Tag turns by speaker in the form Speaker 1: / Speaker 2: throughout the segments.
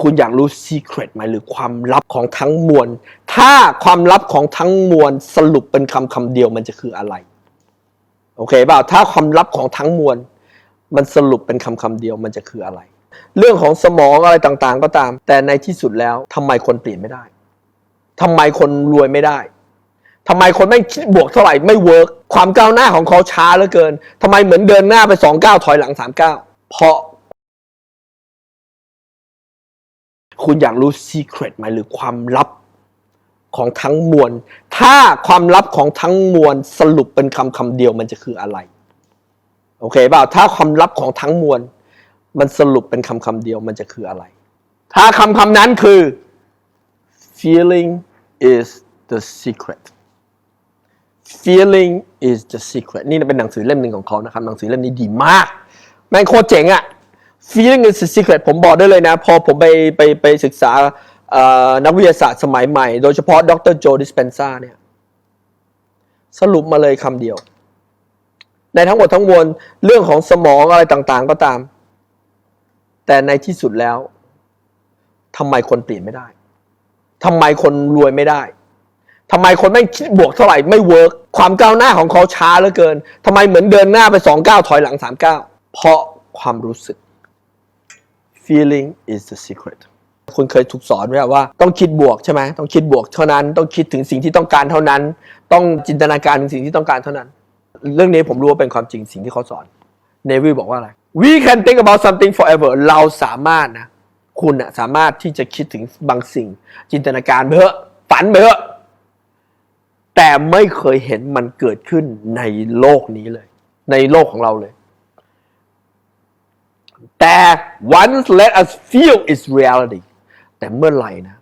Speaker 1: คุณอยากรู้ secret ไหมหรือความลับของทั้งมวล ถ้าความลับของทั้งมวลสรุปเป็นคำคำเดียวมันจะคืออะไร โอเคเปล่าถ้าความลับของทั้งมวล มันสรุปเป็นคำคำเดียวมันจะคืออะไร เรื่องของสมองอะไรต่างๆ ก็ตาม แต่ในที่สุดแล้วทำไมคนเปลี่ยนไม่ได้ทำไมคนรวยไม่ได้ทำไมคนไม่คิดบวกเท่าไหร่ไม่เวิร์กความก้าวหน้าของเขาช้าเหลือเกินทำไมเหมือนเดินหน้าไปสองก้าวถอยหลังสามก้าวเพราะ คุณอยากรู้ secret ไหมหรือความลับของทั้งมวล ถ้าความลับของทั้งมวลสรุปเป็นคำคำเดียวมันจะคืออะไร โอเคเปล่าถ้าความลับของทั้งมวล มันสรุปเป็นคำคำเดียวมันจะคืออะไร ถ้าคำคำนั้นคือ feeling is the secret feeling is the secret นี่เป็นหนังสือเล่มหนึ่งของเขานะครับ หนังสือเล่มนี้ดีมาก แม่งโคตรเจ๋งอะ feeling is the secret ผมบอกได้เลยนะ พอผมไปไปไปศึกษานักวิทยาศาสตร์สมัยใหม่ โดยเฉพาะดรโจดิสเปนซาเนี่ยสรุปมาเลยคำเดียว ในทั้งหมดทั้งมวลเรื่องของสมองอะไรต่างๆก็ตาม แต่ในที่สุดแล้วทำไมคนเปลี่ยนไม่ได้ทำไมคนรวยไม่ได้ทำไมคนไม่คิดบวกเท่าไหร่ไม่เวิร์กความก้าวหน้าของเขาช้าเหลือเกินทำไมเหมือนเดินหน้าไปสองก้าวถอยหลังสามก้าวเพราะความรู้สึก feeling is the secret คุณเคยถูกสอนไว้ว่าต้องคิดบวกใช่ไหมต้องคิดบวกเท่านั้น ต้องคิดถึงสิ่งที่ต้องการเท่านั้น ต้องจินตนาการถึงสิ่งที่ต้องการเท่านั้น เรื่องนี้ผมรู้ว่าเป็นความจริงสิ่งที่เขาสอนเนวิลบอกว่าอะไร we can think about something forever เราสามารถนะ คุณนะสามารถที่จะคิดถึงบางสิ่ง จินตนาการไปเถอะฝันไปเถอะแต่ไม่เคยเห็นมันเกิดขึ้นในโลกนี้เลย ในโลกของเราเลย แต่ once let us feel its reality แต่เมื่อไหร่นะ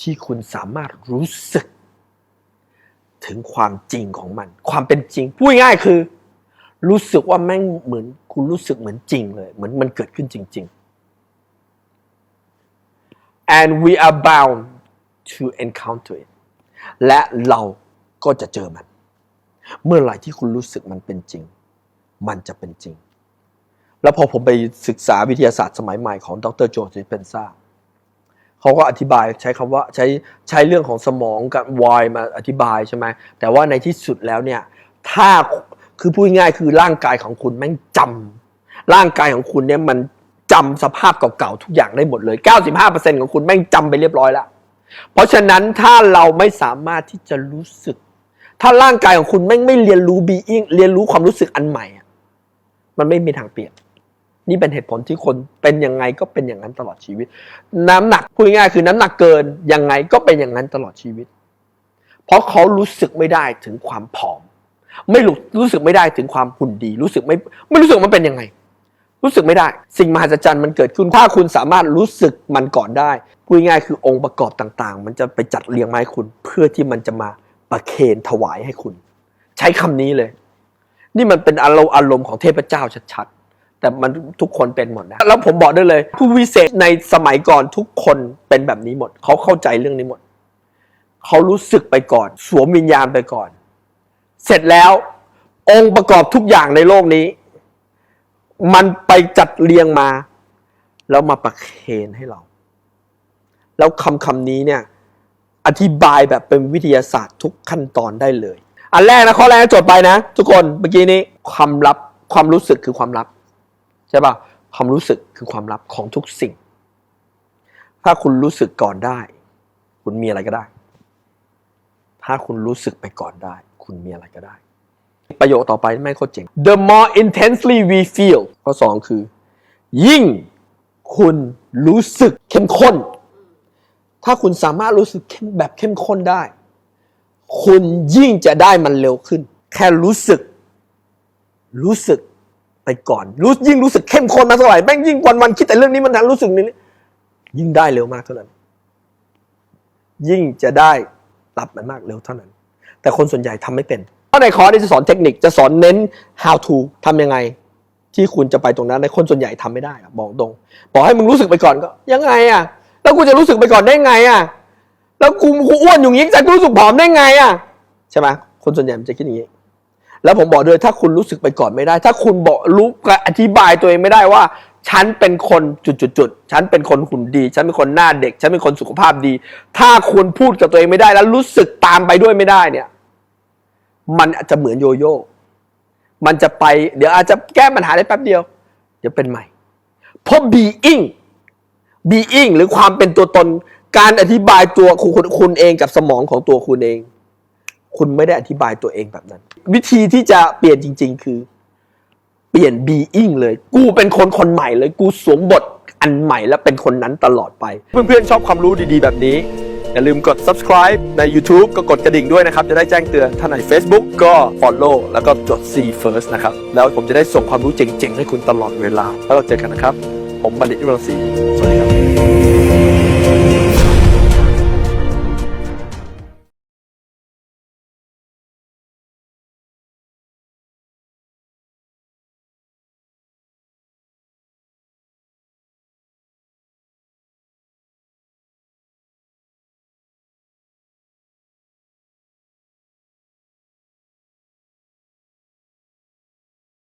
Speaker 1: ที่คุณสามารถรู้สึก ถึงความจริงของมัน ความเป็นจริง พูดง่ายคือ รู้สึกว่าแม่งเหมือน คุณรู้สึกเหมือนจริงเลย เหมือนมันเกิดขึ้นจริง ๆ and we are bound to encounter it และเราก็จะเจอมัน เมื่อไหร่ที่คุณรู้สึกมันเป็นจริง มันจะเป็นจริง แล้วพอผมไปศึกษาวิทยาศาสตร์สมัยใหม่ของดรโจซิเพนซาเขาก็อธิบายใช้คำว่าใช้ใช้เรื่องของสมองกับวายมาอธิบายใช่ไหมแต่ว่าในที่สุดแล้วเนี่ยถ้าคือพูดง่ายคือร่างกายของคุณแม่งจำร่างกายของคุณเนี่ยมันจำสภาพเก่าๆทุกอย่างได้หมดเลย 95%ของคุณแม่งจำไปเรียบร้อยแล้ว เพราะฉะนั้นถ้าเราไม่สามารถที่จะรู้สึก ถ้าร่างกายของคุณแม่งไม่เรียนรู้ being เรียนรู้ความรู้สึกอันใหม่ มันไม่มีทางเปลี่ยน นี่เป็นเหตุผลที่คนเป็นยังไงก็เป็นอย่างนั้นตลอดชีวิต น้ำหนักพูดง่ายคือน้ำหนักเกินยังไงก็เป็นอย่างนั้นตลอดชีวิต เพราะเขารู้สึกไม่ได้ถึงความผอม ไม่รู้รู้สึกไม่ได้ถึงความหุ่นดี รู้สึกไม่ไม่รู้สึกมันเป็นยังไง รู้สึกไม่ได้ สิ่งมหัศจรรย์มันเกิดขึ้นถ้าคุณสามารถรู้สึกมันก่อนได้พูดง่ายคือองค์ประกอบต่างๆ มันจะไปจัดเรียงมาให้คุณ เพื่อที่มันจะมาประเคนถวายให้คุณ ใช้คำนี้เลย นี่มันเป็นอารมณ์อารมณ์ของเทพเจ้าชัดๆ แต่มันทุกคนเป็นหมดนะแล้วผมบอกได้เลย ผู้วิเศษในสมัยก่อนทุกคนเป็นแบบนี้หมด เขาเข้าใจเรื่องนี้หมด เขารู้สึกไปก่อน สวมวิญญาณไปก่อน เสร็จแล้ว องค์ประกอบทุกอย่างในโลกนี้ มันไปจัดเรียงมา แล้วมาประเคนให้เรา แล้วคำคำนี้เนี่ย อธิบายแบบเป็นวิทยาศาสตร์ทุกขั้นตอนได้เลย อันแรกนะข้อแรกจดไปนะ ทุกคนเมื่อกี้นี้ความลับความรู้สึกคือความลับ ใช่ป่ะความรู้สึกคือความลับของทุกสิ่ง ถ้าคุณรู้สึกก่อนได้ คุณมีอะไรก็ได้ ถ้าคุณรู้สึกไปก่อนได้ คุณมีอะไรก็ได้ ประโยคต่อไปไม่โคตรเจ๋ง the more intensely we feel ข้อสองคือ ยิ่งคุณรู้สึกเข้มข้น ถ้าคุณสามารถรู้สึกเข้มแบบเข้มข้นได้ คุณยิ่งจะได้มันเร็วขึ้น แค่รู้สึก รู้สึก ไปก่อนรู้ยิ่งรู้สึกเข้มข้นมากเท่าไหร่แม่งยิ่งวันวันคิดแต่เรื่องนี้มันทันรู้สึกนี้ยิ่งได้เร็วมากเท่านั้น ยิ่งจะได้รับมันมากเร็วเท่านั้น แต่คนส่วนใหญ่ทำไม่เป็นเพราะในคอร์สจะสอนเทคนิคจะสอนเน้น how to ทำยังไง ที่คุณจะไปตรงนั้นในคนส่วนใหญ่ทำไม่ได้บอกตรงบอกให้มึงรู้สึกไปก่อนก็ยังไงอะแล้วกูจะรู้สึกไปก่อนได้ไงอะแล้วกูกูอ้วนอยู่อย่างนี้จะรู้สึกผอมได้ไงอะใช่ไหมคนส่วนใหญ่มันจะคิดอย่างนี้ แล้วผมบอกด้วยถ้าคุณรู้สึกไปก่อนไม่ได้ ถ้าคุณบอกรู้อธิบายตัวเองไม่ได้ว่า ฉันเป็นคนจุดๆๆฉันเป็นคนหุ่นดี ฉันเป็นคนหน้าเด็ก ฉันเป็นคนสุขภาพดี ถ้าคุณพูดกับตัวเองไม่ได้ แล้วรู้สึกตามไปด้วยไม่ได้เนี่ย มันอาจจะเหมือนโยโย่ มันจะไป เดี๋ยวอาจจะแก้ปัญหาได้แป๊บเดียว เดี๋ยวเป็นใหม่ เพราะ being being หรือความเป็นตัวตน การอธิบายตัวคุณคุณเองกับสมองของตัวคุณเอง คุณไม่ได้อธิบายตัวเองแบบนั้น วิธีที่จะเปลี่ยนจริง ๆ คือ เปลี่ยน being เลย กูเป็นคนคนใหม่เลย กูสวมบทอันใหม่และเป็นคนนั้นตลอดไป เพื่อนๆชอบความรู้ดีๆแบบนี้ อย่าลืมกด subscribe ใน YouTube ก็กดกระดิ่งด้วยนะครับ จะได้แจ้งเตือนถ้าใน Facebook ก็ follow แล้วก็จด see first นะครับ แล้วผมจะได้ส่งความรู้เจ๋งๆ ให้คุณตลอดเวลา แล้วเราเจอกันนะครับ ผมบัณฑิตวิรังศรีสวัสดีครับ